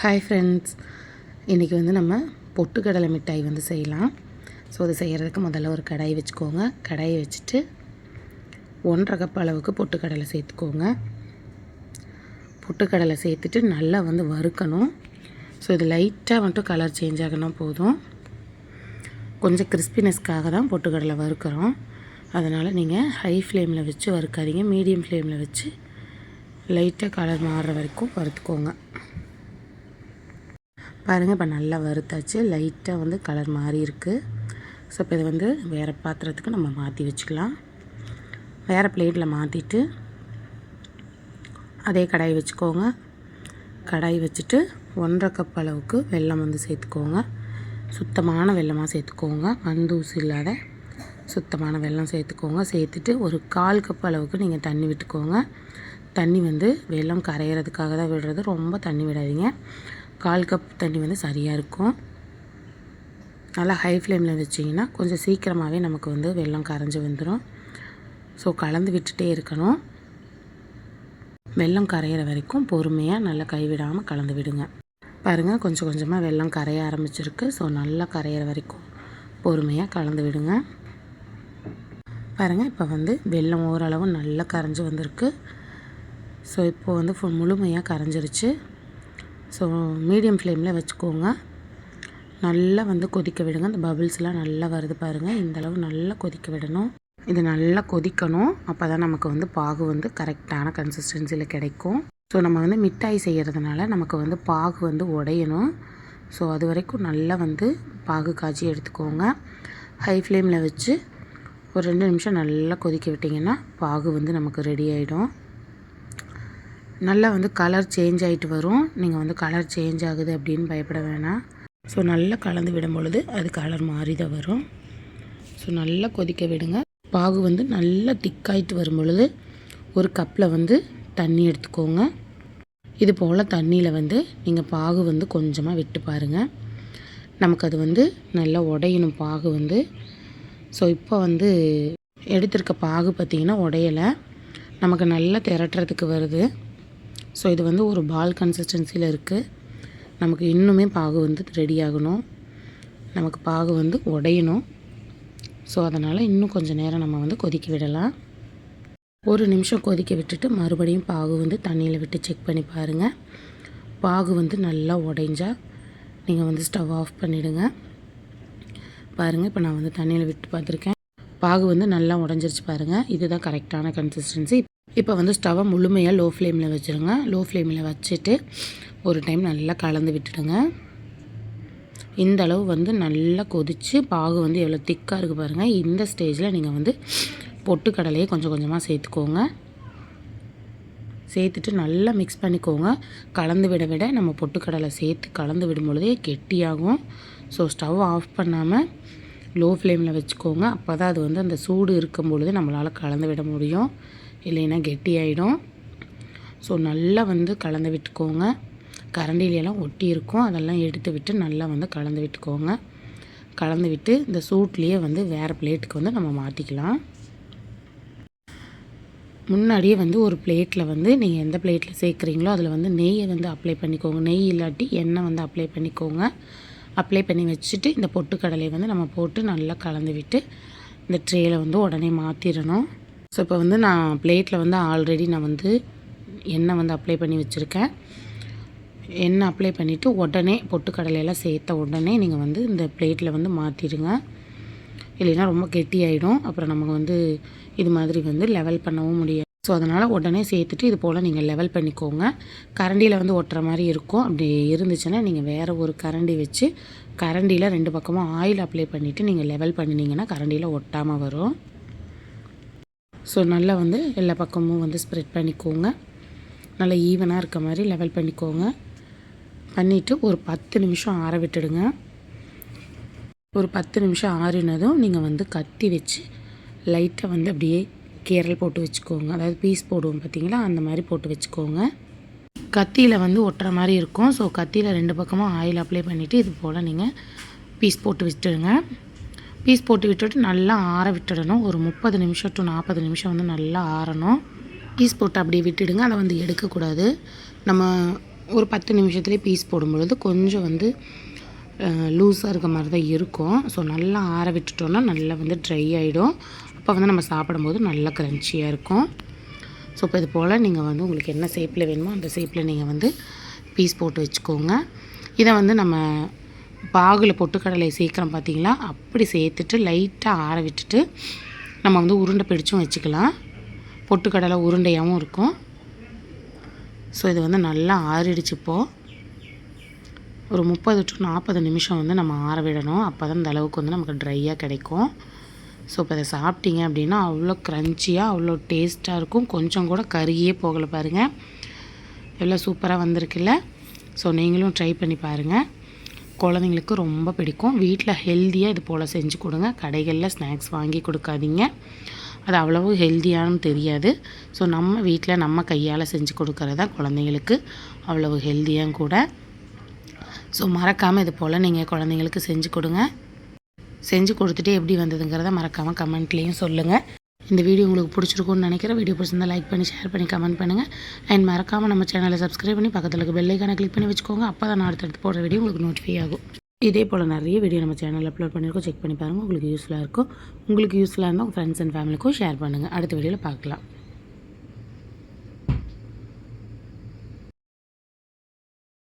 Hi friends இன்றைக்கி வந்து நம்ம பொட்டுக்கடலை மிட்டாய் வந்து செய்யலாம். ஸோ அது செய்கிறதுக்கு முதல்ல ஒரு கடாய் வச்சுக்கோங்க. கடாயை வச்சுட்டு ஒன்றரை கப் அளவுக்கு பொட்டுக்கடலை சேர்த்துக்கோங்க. பொட்டுக்கடலை சேர்த்துட்டு நல்லா வந்து வறுக்கணும். ஸோ இது லைட்டாக வந்துட்டு கலர் சேஞ்ச் ஆகினா போதும். கொஞ்சம் கிறிஸ்பினஸ்க்காக தான் பொட்டுக்கடலை வறுக்கிறோம். அதனால் நீங்கள் ஹை ஃப்ளேமில் வச்சு வறுக்காதீங்க. மீடியம் ஃப்ளேமில் வச்சு லைட்டாக கலர் மாறுற வரைக்கும் வறுத்துக்கோங்க. பாருங்கள் இப்போ நல்லா வறுத்தாச்சு. லைட்டாக வந்து கலர் மாறி இருக்குது ஸோ இப்போ இதை வந்து வேறு பாத்திரத்துக்கு நம்ம மாற்றி வச்சுக்கலாம். வேறு பிளேட்டில் மாற்றிட்டு அதே கடாய் வச்சுக்கோங்க. கடாய் வச்சுட்டு ஒன்றரை கப் அளவுக்கு வெல்லம் வந்து சேர்த்துக்கோங்க. சுத்தமான வெள்ளமாக சேர்த்துக்கோங்க. மந்தூசு இல்லாத சுத்தமான வெல்லம் சேர்த்துக்கோங்க. சேர்த்துட்டு ஒரு கால் கப் அளவுக்கு நீங்கள் தண்ணி விட்டுக்கோங்க. தண்ணி வந்து வெள்ளம் கரையிறதுக்காக தான் விடுறது. ரொம்ப தண்ணி விடாதீங்க. கால் கப் தண்ணி வந்து சரியாக இருக்கும். நல்லா ஹை ஃப்ளேமில் வச்சிங்கன்னா கொஞ்சம் சீக்கிரமாகவே நமக்கு வந்து வெள்ளம் கரைஞ்சி வந்துடும் ஸோ கலந்து விட்டுட்டே இருக்கணும். வெல்லம் கரையிற வரைக்கும் பொறுமையாக நல்லா கைவிடாமல் கலந்து விடுங்க. பாருங்கள் கொஞ்சம் கொஞ்சமாக வெள்ளம் கரைய ஆரம்பிச்சிருக்கு. ஸோ நல்லா கரையிற வரைக்கும் பொறுமையாக கலந்து விடுங்க. பாருங்கள் இப்போ வந்து வெள்ளம் ஓரளவு நல்லா கரைஞ்சி வந்திருக்கு. ஸோ இப்போ வந்து ஃபுல் முழுமையாக கரைஞ்சிருச்சு. ஸோ மீடியம் ஃப்ளேமில் வச்சுக்கோங்க. நல்லா வந்து கொதிக்க விடுங்க. அந்த பபிள்ஸ்லாம் நல்லா வருது பாருங்கள் இந்தளவு நல்லா கொதிக்க விடணும். இது நல்லா கொதிக்கணும். அப்போ தான் நமக்கு வந்து பாகு வந்து கரெக்டான கன்சிஸ்டன்சியில் கிடைக்கும். ஸோ நம்ம வந்து மிட்டாய் செய்கிறதுனால நமக்கு வந்து பாகு வந்து உடையணும். ஸோ அது வரைக்கும் நல்லா வந்து பாகு காய்ச்சி எடுத்துக்கோங்க. ஹை ஃப்ளேமில் வச்சு ஒரு ரெண்டு நிமிஷம் நல்லா கொதிக்க விட்டிங்கன்னா பாகு வந்து நமக்கு ரெடி ஆகிடும் நல்லா வந்து கலர் சேஞ்ச் ஆகிட்டு வரும். நீங்கள் வந்து கலர் சேஞ்ச் ஆகுது அப்படின்னு பயப்பட வேணாம். ஸோ நல்லா கலந்து விடும் பொழுது அது கலர் மாறி தான் வரும். ஸோ நல்லா கொதிக்க விடுங்க. பாகு வந்து நல்லா திக்காயிட்டு வரும் பொழுது ஒரு கப்பில் வந்து தண்ணி எடுத்துக்கோங்க. இது போல் தண்ணியில் வந்து நீங்கள் பாகு வந்து கொஞ்சமாக விட்டு பாருங்கள் நமக்கு அது வந்து நல்லா உடையணும் பாகு வந்து. ஸோ இப்போ வந்து எடுத்திருக்க பாகு பார்த்திங்கன்னா உடையலை. நமக்கு நல்லா திரட்டுறதுக்கு வருது. ஸோ இது வந்து ஒரு பால் கன்சிஸ்டன்சியில் இருக்குது நமக்கு இன்னுமே பாகு வந்து ரெடி ஆகணும். நமக்கு பாகு வந்து உடையணும். ஸோ அதனால் இன்னும் கொஞ்சம் நேரம் நம்ம வந்து கொதிக்க விடலாம். ஒரு நிமிஷம் கொதிக்க விட்டுட்டு மறுபடியும் பாகு வந்து தண்ணியில் விட்டு செக் பண்ணி பாருங்கள் பாகு வந்து நல்லா உடைஞ்சா நீங்கள் வந்து ஸ்டவ் ஆஃப் பண்ணிவிடுங்க பாருங்கள் இப்போ நான் வந்து தண்ணியில் விட்டு பார்த்துருக்கேன். பாகு வந்து நல்லா உடஞ்சிருச்சு பாருங்கள் இதுதான் கரெக்டான கன்சிஸ்டன்சி இப்போ வந்து ஸ்டவ்வை முழுமையாக லோ ஃப்ளேமில் வச்சுருங்க. லோ ஃப்ளேமில் வச்சுட்டு ஒரு டைம் நல்லா கலந்து விட்டுடுங்க. இந்த அளவு வந்து நல்லா கொதித்து பாகு வந்து எவ்வளோ திக்காக இருக்குது பாருங்கள் இந்த ஸ்டேஜில் நீங்கள் வந்து பொட்டுக்கடலையே கொஞ்சம் கொஞ்சமாக சேர்த்துக்கோங்க. சேர்த்துட்டு நல்லா மிக்ஸ் பண்ணிக்கோங்க. கலந்து விட விட நம்ம பொட்டுக்கடலை சேர்த்து கலந்து விடும் பொழுதே கெட்டியாகும். ஸோ ஸ்டவ் ஆஃப் பண்ணாமல் லோ ஃப்ளேமில் வச்சுக்கோங்க. அப்போ தான் அது வந்து அந்த சூடு இருக்கும் பொழுது நம்மளால் கலந்து விட முடியும். இல்லைன்னா கெட்டி ஆகிடும் ஸோ நல்லா வந்து கலந்து விட்டுக்கோங்க. கரண்டிலெல்லாம் ஒட்டி இருக்கும். அதெல்லாம் எடுத்து விட்டு நல்லா வந்து கலந்து விட்டுக்கோங்க. கலந்து விட்டு இந்த சூட்லேயே வந்து வேறு பிளேட்டுக்கு வந்து நம்ம மாற்றிக்கலாம் முன்னாடியே வந்து ஒரு பிளேட்டில் வந்து நீங்கள் எந்த பிளேட்டில் சேர்க்குறீங்களோ அதில் வந்து நெய்யை வந்து அப்ளை பண்ணிக்கோங்க. நெய் இல்லாட்டி எண்ணெய் வந்து அப்ளை பண்ணிக்கோங்க. அப்ளை பண்ணி வச்சுட்டு இந்த பொட்டுக்கடலையை வந்து நம்ம போட்டு நல்லா கலந்து விட்டு இந்த ட்ரேயில் வந்து உடனே மாற்றிடணும் ஸோ இப்போ வந்து நான் பிளேட்டில் வந்து ஆல்ரெடி நான் வந்து எண்ணெய் வந்து அப்ளை பண்ணி வச்சுருக்கேன். எண்ணெய் அப்ளை பண்ணிவிட்டு உடனே பொட்டுக்கடலையெல்லாம் சேர்த்த உடனே நீங்கள் வந்து இந்த பிளேட்டில் வந்து மாற்றிடுங்க இல்லைன்னா ரொம்ப கெட்டி ஆகிடும் அப்புறம் நமக்கு வந்து இது மாதிரி வந்து லெவல் பண்ணவும் முடியாது. ஸோ அதனால் உடனே சேர்த்துட்டு இது போல் நீங்கள் லெவல் பண்ணிக்கோங்க. கரண்டியில் வந்து ஒட்டுற மாதிரி இருக்கும். அப்படி இருந்துச்சுன்னா நீங்கள் வேறு ஒரு கரண்டி வச்சு கரண்டியில் ரெண்டு பக்கமும் ஆயில் அப்ளை பண்ணிவிட்டு நீங்கள் லெவல் பண்ணினீங்கன்னா கரண்டியில் ஒட்டாமல் வரும். ஸோ நல்லா வந்து எல்லா பக்கமும் வந்து ஸ்ப்ரெட் பண்ணிக்கோங்க. நல்லா ஈவனாக இருக்க மாதிரி லெவல் பண்ணிக்கோங்க. பண்ணிவிட்டு ஒரு பத்து நிமிஷம் ஆற விட்டுடுங்க. ஒரு பத்து நிமிஷம் ஆறினதும் நீங்கள் வந்து கத்தி வச்சு லைட்டாக வந்து அப்படியே கேரல் போட்டு வச்சுக்கோங்க. அதாவது பீஸ் போடுவோம் பார்த்தீங்களா? அந்த மாதிரி போட்டு வச்சுக்கோங்க. கத்தியில் வந்து ஒட்டுற மாதிரி இருக்கும். ஸோ கத்தியில் ரெண்டு பக்கமும் ஆயில் அப்ளை பண்ணிவிட்டு இது போல் நீங்கள் பீஸ் போட்டு வச்சுடுங்க. பீஸ் போட்டு விட்டுட்டு நல்லா ஆற விட்டுடணும். ஒரு முப்பது நிமிஷம் டு நாற்பது நிமிஷம் வந்து நல்லா ஆறணும். பீஸ் போட்டு அப்படியே விட்டுடுங்க. அதை வந்து எடுக்கக்கூடாது. நம்ம ஒரு பத்து நிமிஷத்துலேயே பீஸ் போடும்பொழுது கொஞ்சம் வந்து லூஸாக இருக்க மாதிரி தான் இருக்கும். ஸோ நல்லா ஆற விட்டுட்டோன்னா நல்லா வந்து ட்ரை ஆகிடும் அப்போ வந்து நம்ம சாப்பிடும்போது நல்லா க்ரன்ச்சியாக இருக்கும். ஸோ இப்போ இது போல் நீங்கள் வந்து உங்களுக்கு என்ன ஷேப்பில் வேணுமோ அந்த ஷேப்பில் நீங்கள் வந்து பீஸ் போட்டு வச்சுக்கோங்க. இதை வந்து நம்ம பாகில் பொட்டுக்கடலை சேர்க்குறோம் பார்த்தீங்களா அப்படி சேர்த்துட்டு லைட்டாக ஆற விட்டுட்டு நம்ம வந்து உருண்டை பிடிச்சும் வச்சுக்கலாம். பொட்டுக்கடலை உருண்டையாகவும் இருக்கும். ஸோ இது வந்து நல்லா ஆறிடுச்சு இப்போது ஒரு முப்பது டு நாற்பது நிமிஷம் வந்து நம்ம ஆற விடணும். அப்போ தான் இந்த அளவுக்கு வந்து நமக்கு ட்ரையாக கிடைக்கும். ஸோ இப்போ இதை சாப்பிட்டீங்க அப்படின்னா அவ்வளோ க்ரன்ச்சியாக அவ்வளோ டேஸ்ட்டாக இருக்கும். கொஞ்சம் கூட கருகியே போகலை பாருங்கள் எவ்வளோ சூப்பராக வந்திருக்குல்ல. ஸோ நீங்களும் ட்ரை பண்ணி பாருங்கள் குழந்தைங்களுக்கு ரொம்ப பிடிக்கும். வீட்டில் ஹெல்த்தியாக இது போல் செஞ்சு கொடுங்க. கடைகளில் ஸ்நாக்ஸ் வாங்கி கொடுக்காதீங்க. அது அவ்வளவு ஹெல்த்தியானு தெரியாது. ஸோ நம்ம வீட்டில் நம்ம கையால் செஞ்சு கொடுக்கறதா குழந்தைங்களுக்கு அவ்வளவு ஹெல்த்தியாக கூட. ஸோ மறக்காமல் இது போல் நீங்கள் குழந்தைங்களுக்கு செஞ்சு கொடுங்க. செஞ்சு கொடுத்துட்டு எப்படி வந்ததுங்கிறத மறக்காமல் கமெண்ட்லேயும் சொல்லுங்கள் இந்த வீடியோ உங்களுக்கு பிடிச்சிருக்கும்னு நினைக்கிறேன். வீடியோ பிடிச்சிருந்தா லைக் பண்ணி ஷேர் பண்ணி கமெண்ட் பண்ணுங்கள் அண்ட் மறக்காமல் நம்ம சேனலை சப்ஸ்கிரைப் பண்ணி பக்கத்தில் இருக்க பெல்லைக்கான கிளிக் பண்ணி வச்சுக்கோங்க. அப்போ தான் நான் அடுத்தடுத்து போடுற வீடியோ உங்களுக்கு நோட்டிஃபை ஆகும். இதே போல் நிறைய வீடியோ நம்ம சேனலில் அப்லோட் பண்ணியிருக்கோம் செக் பண்ணி பாருங்கள் உங்களுக்கு யூஸ்ஃபுல்லாக இருக்கும். உங்களுக்கு யூஸ்ஃபுல்லாக இருந்தால் உங்கள் ஃப்ரெண்ட்ஸ் அண்ட் ஃபேமிலிக்கும் ஷேர் பண்ணுங்கள் அடுத்த வீடியோவில் பார்க்கலாம்.